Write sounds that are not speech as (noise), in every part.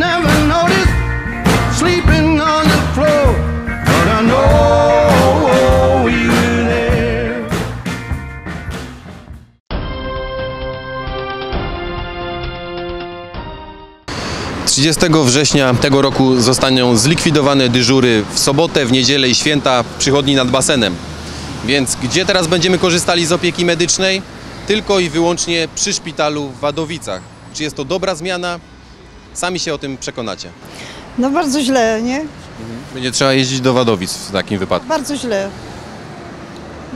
never noticed sleeping on the floor. But I know you were there. 30 września tego roku zostaną zlikwidowane dyżury w sobotę, w niedzielę i święta w przychodni nad basenem. Więc gdzie teraz będziemy korzystali z opieki medycznej? Tylko i wyłącznie przy szpitalu w Wadowicach. Czy jest to dobra zmiana? Sami się o tym przekonacie. No bardzo źle, nie? Będzie trzeba jeździć do Wadowic w takim wypadku. Bardzo źle.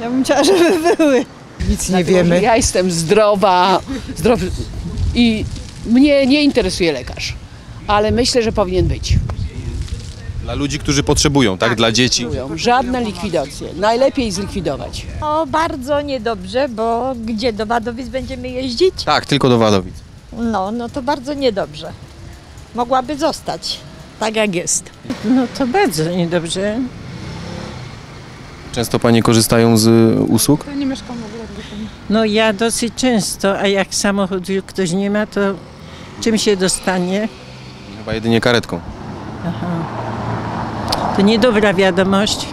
Ja bym chciała, (laughs) żeby były. Nic nie wiemy. Ja jestem zdrowa, zdrowy i mnie nie interesuje lekarz, ale myślę, że powinien być. Dla ludzi, którzy potrzebują, tak? Dla dzieci. Żadne likwidacje. Najlepiej zlikwidować. O, bardzo niedobrze, bo gdzie do Wadowic będziemy jeździć? Tak, tylko do Wadowic. No, no to bardzo niedobrze. Mogłaby zostać tak jak jest. No to bardzo niedobrze. Często panie korzystają z y, usług? No ja dosyć często, a jak samochód ktoś nie ma, to czym się dostanie? Chyba jedynie karetką. To niedobra wiadomość.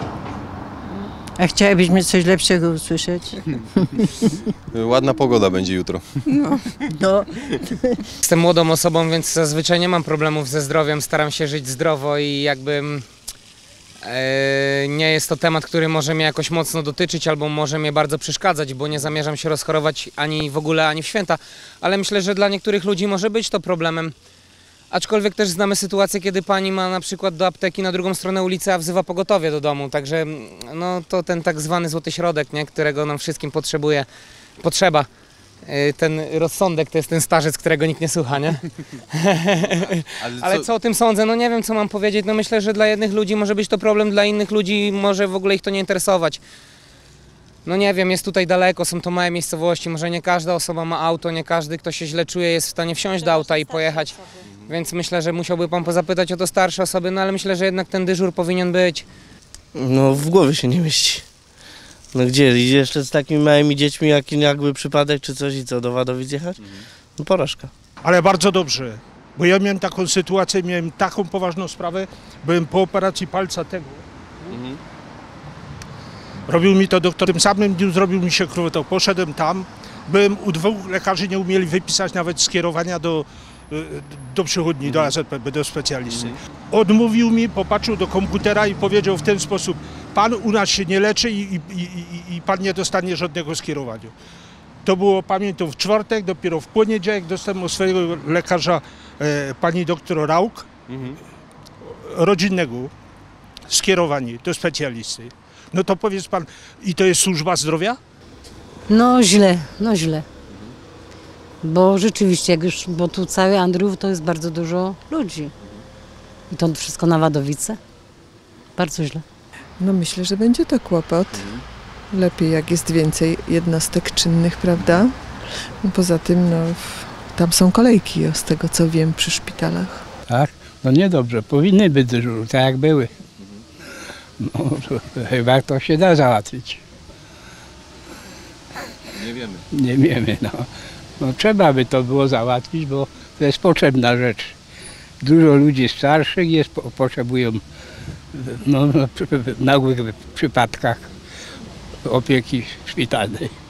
A chciałabyśmy coś lepszego usłyszeć? (laughs) Ładna pogoda będzie jutro. No, Jestem młodą osobą, więc zazwyczaj nie mam problemów ze zdrowiem. Staram się żyć zdrowo i jakby mm, e, nie jest to temat, który może mnie jakoś mocno dotyczyć albo może mnie bardzo przeszkadzać, bo nie zamierzam się rozchorować ani w ogóle, ani w święta. Ale myślę, że dla niektórych ludzi może być to problemem. Aczkolwiek też znamy sytuację, kiedy pani ma na przykład do apteki na drugą stronę ulicy, a wzywa pogotowie do domu. Także no, to ten tak zwany złoty środek, nie? którego nam wszystkim potrzebuje, potrzeba. Y, Ten rozsądek to jest ten starzec, którego nikt nie słucha, nie? (laughs) Ale co o tym sądzę? No nie wiem, co mam powiedzieć. No myślę, że dla jednych ludzi może być to problem, dla innych ludzi może w ogóle ich to nie interesować. No nie wiem, jest tutaj daleko, są to małe miejscowości, może nie każda osoba ma auto, nie każdy, kto się źle czuje, jest w stanie wsiąść do auta i pojechać. Więc myślę, że musiałby pan pozapytać o to starsze osoby, no ale myślę, że jednak ten dyżur powinien być. No w głowie się nie mieści. No gdzie, idzie jeszcze z takimi małymi dziećmi, jak jakby przypadek czy coś i co, do Wadowic jechać? No porażka. Ale bardzo dobrze, bo ja miałem taką sytuację, miałem taką poważną sprawę, byłem po operacji palca tego. Robił mi to doktor, tym samym dniu zrobił mi się krwotok. Poszedłem tam, byłem u dwóch lekarzy, nie umieli wypisać nawet skierowania do, do przychodni, do AZPB, do specjalisty. Odmówił mi, popatrzył do komputera i powiedział w ten sposób, pan u nas się nie leczy i, i, i, i- pan nie dostanie żadnego skierowania. To było, pamiętam, w czwartek, dopiero w poniedziałek dostałem od swojego lekarza, e, pani doktor Rauk, rodzinnego, skierowanie do specjalisty. No to powiedz pan, i to jest służba zdrowia? No źle, no źle. Bo rzeczywiście, jak już, bo tu cały Andrów to jest bardzo dużo ludzi. I to wszystko na Wadowice. Bardzo źle. No myślę, że będzie to kłopot. Lepiej jak jest więcej jednostek czynnych, prawda? No Poza tym, no, w- tam są kolejki, o, z tego co wiem, przy szpitalach. Tak? No niedobrze, powinny być dyżury, tak jak były. No, to chyba to się da załatwić. Nie wiemy. Nie wiemy, no. No. Trzeba by to było załatwić, bo to jest potrzebna rzecz. Dużo ludzi starszych jest, po- potrzebują no, w nagłych przypadkach opieki szpitalnej.